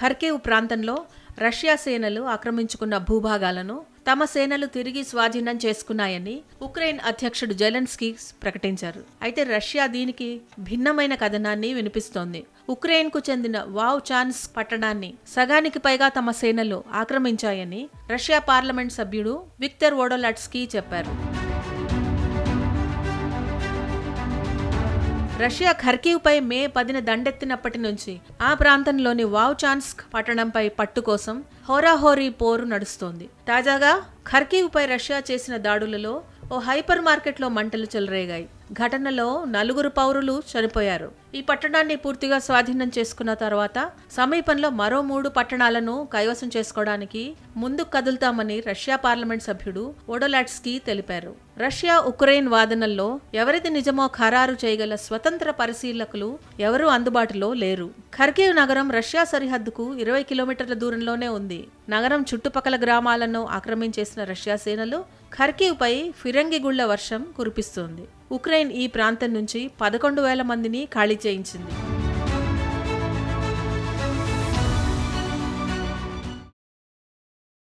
ఖర్కేవ్ ప్రాంతంలో రష్యా సేనలు ఆక్రమించుకున్న భూభాగాలను తమ సేనలు తిరిగి స్వాధీనం చేసుకున్నాయని ఉక్రెయిన్ అధ్యక్షుడు జెలెన్స్కీ ప్రకటించారు. అయితే రష్యా దీనికి భిన్నమైన కథనాన్ని వినిపిస్తోంది. ఉక్రెయిన్కు చెందిన వావ్ చాన్స్ పట్టణాన్ని సగానికి పైగా తమ సేనలు ఆక్రమించాయని రష్యా పార్లమెంట్ సభ్యుడు విక్టర్ వోడోలాట్స్కీ చెప్పారు. రష్యా ఖర్కీవ్పై మే పదిన దండెత్తినప్పటి నుంచి ఆ ప్రాంతంలోని వావ్చాన్స్క్ పట్టణంపై పట్టు కోసం హోరాహోరీ పోరు నడుస్తోంది. తాజాగా ఖర్కీవ్పై రష్యా చేసిన దాడులలో ఓ హైపర్ మార్కెట్లో మంటలు చెలరేగాయి. ఘటనలో నలుగురు పౌరులు చనిపోయారు. ఈ పట్టణాన్ని పూర్తిగా స్వాధీనం చేసుకున్న తర్వాత సమీపంలో మరో మూడు పట్టణాలను కైవసం చేసుకోవడానికి ముందుకు కదులుతామని రష్యా పార్లమెంట్ సభ్యుడు ఓడోలాట్స్కీ తెలిపారు. రష్యా ఉక్రెయిన్ వాదనల్లో ఎవరిది నిజమో ఖరారు చేయగల స్వతంత్ర పరిశీలకులు ఎవరూ అందుబాటులో లేరు. ఖర్కేవ్ నగరం రష్యా సరిహద్దుకు ఇరవై కిలోమీటర్ల దూరంలోనే ఉంది. నగరం చుట్టుపక్కల గ్రామాలను ఆక్రమించేసిన రష్యా సేనలు ఖర్కివ్పై ఫిరంగిగుళ్ళ వర్షం కురిపిస్తోంది. ఉక్రెయిన్ ఈ ప్రాంతం నుంచి పదకొండు వేల మందిని ఖాళీ చేయించింది.